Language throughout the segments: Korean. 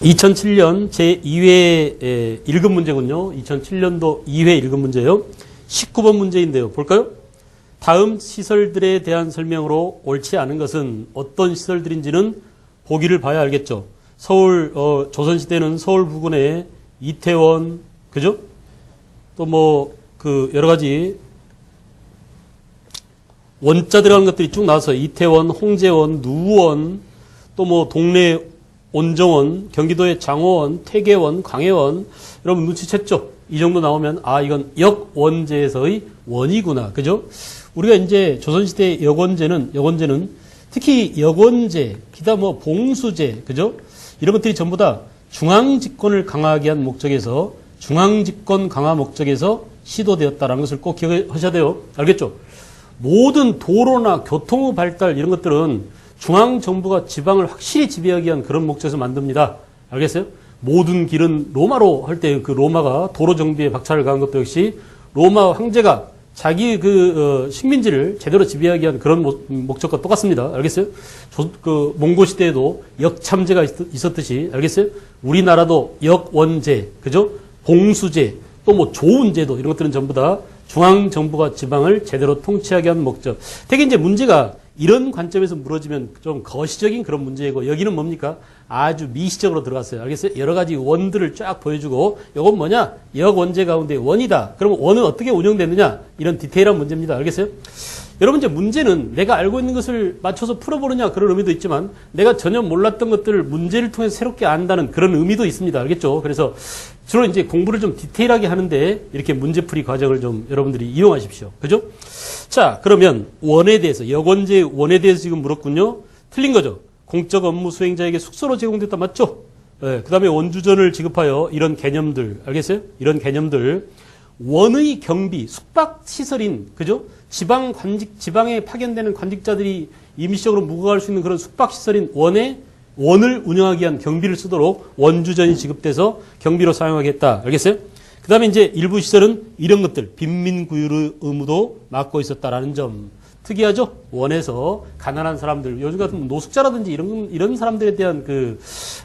2007년 제2회 1급 문제군요. 2007년도 2회 1급 문제요. 19번 문제인데요. 볼까요? 다음 시설들에 대한 설명으로 옳지 않은 것은 어떤 시설들인지는 보기를 봐야 알겠죠. 서울 어, 조선시대는 서울 부근에 이태원 그죠? 또 뭐 그 여러 가지 원자 들어가는 것들이 쭉 나와서 이태원, 홍제원, 누원, 또 뭐 동네 온정원, 경기도의 장호원, 태계원, 광해원, 여러분 눈치챘죠? 이 정도 나오면 아 이건 역원제에서의 원이구나, 그죠? 우리가 이제 조선시대 역원제는 역원제는 특히 역원제, 기타 뭐 봉수제, 그죠? 이런 것들이 전부 다 중앙 집권을 강화하기 위한 목적에서 중앙 집권 강화 목적에서 시도되었다라는 것을 꼭 기억하셔야 돼요. 알겠죠? 모든 도로나 교통의 발달 이런 것들은 중앙 정부가 지방을 확실히 지배하기 위한 그런 목적에서 만듭니다. 알겠어요? 모든 길은 로마로 할 때 그 로마가 도로 정비에 박차를 가한 것도 역시 로마 황제가 자기 그 어, 식민지를 제대로 지배하기 위한 그런 목- 목적과 똑같습니다. 알겠어요? 조- 그 몽고 시대에도 역참제가 있- 있었듯이 알겠어요? 우리나라도 역원제, 그죠? 봉수제, 또뭐 좋은 제도 이런 것들은 전부 다 중앙 정부가 지방을 제대로 통치하기 위한 목적. 되게 이제 문제가 이런 관점에서 물어지면 좀 거시적인 그런 문제이고 여기는 뭡니까? 아주 미시적으로 들어갔어요. 알겠어요? 여러 가지 원들을 쫙 보여주고 이건 뭐냐? 역원제 가운데 원이다. 그러면 원은 어떻게 운영되느냐? 이런 디테일한 문제입니다. 알겠어요? 여러분 이제 문제는 내가 알고 있는 것을 맞춰서 풀어보느냐 그런 의미도 있지만 내가 전혀 몰랐던 것들을 문제를 통해서 새롭게 안다는 그런 의미도 있습니다. 알겠죠? 그래서 주로 이제 공부를 좀 디테일하게 하는데 이렇게 문제풀이 과정을 좀 여러분들이 이용하십시오. 그죠? 자, 그러면 원에 대해서, 역원제 원에 대해서 지금 물었군요. 틀린 거죠. 공적 업무 수행자에게 숙소로 제공됐다 맞죠? 그 다음에 원주전을 지급하여 이런 개념들, 알겠어요? 이런 개념들. 원의 경비, 숙박시설인, 그죠? 지방 관직, 지방에 파견되는 관직자들이 임시적으로 묵어갈 수 있는 그런 숙박시설인 원에 원을 운영하기 위한 경비를 쓰도록 원주전이 지급돼서 경비로 사용하겠다. 알겠어요? 그 다음에 이제 일부 시설은 이런 것들, 빈민구율의 의무도 맡고 있었다라는 점. 특이하죠? 원에서 가난한 사람들, 요즘 같은 노숙자라든지 이런, 이런 사람들에 대한 그,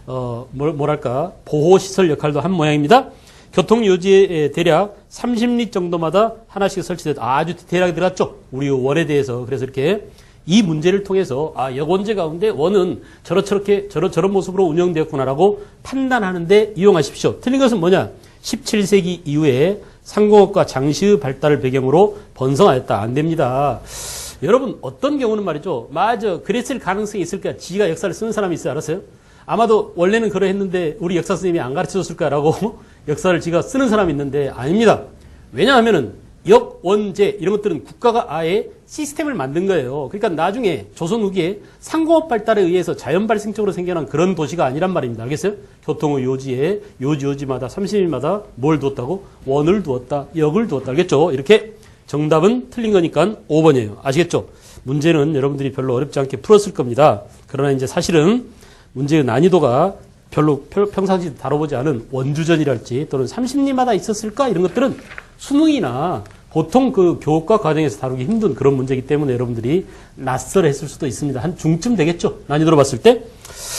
어, 뭘, 뭐랄까, 보호시설 역할도 한 모양입니다. 교통요지에 대략 30리 정도마다 하나씩 설치됐다. 아주 디테일하게 들어갔죠? 우리 원에 대해서. 그래서 이렇게 이 문제를 통해서 아 역원제 가운데 원은 저렇게 저런 저런 모습으로 운영되었구나라고 판단하는데 이용하십시오. 틀린 것은 뭐냐? 17세기 이후에 상공업과 장시의 발달을 배경으로 번성하였다. 안 됩니다. 여러분 어떤 경우는 말이죠. 맞아 그랬을 가능성이 있을 거야. 지가 역사를 쓰는 사람이 있어요. 알았어요? 아마도 원래는 그러했는데 우리 역사 선생님이 안 가르쳐 줬을까라고 역사를 지가 쓰는 사람이 있는데 아닙니다. 왜냐하면은 역원제 이런 것들은 국가가 아예 시스템을 만든 거예요. 그러니까 나중에 조선 후기에 상공업 발달에 의해서 자연 발생적으로 생겨난 그런 도시가 아니란 말입니다. 알겠어요? 교통의 요지에 요지 요지마다 30일마다 뭘 두었다고? 원을 두었다. 역을 두었다. 알겠죠? 이렇게 정답은 틀린 거니까 5번이에요. 아시겠죠? 문제는 여러분들이 별로 어렵지 않게 풀었을 겁니다. 그러나 이제 사실은 문제의 난이도가 별로 평- 평상시 다뤄보지 않은 원주전이랄지 또는 30리마다 있었을까 이런 것들은 수능이나 보통 그 교과 과정에서 다루기 힘든 그런 문제이기 때문에 여러분들이 낯설어 했을 수도 있습니다. 한 중쯤 되겠죠? 난이도로 봤을 때.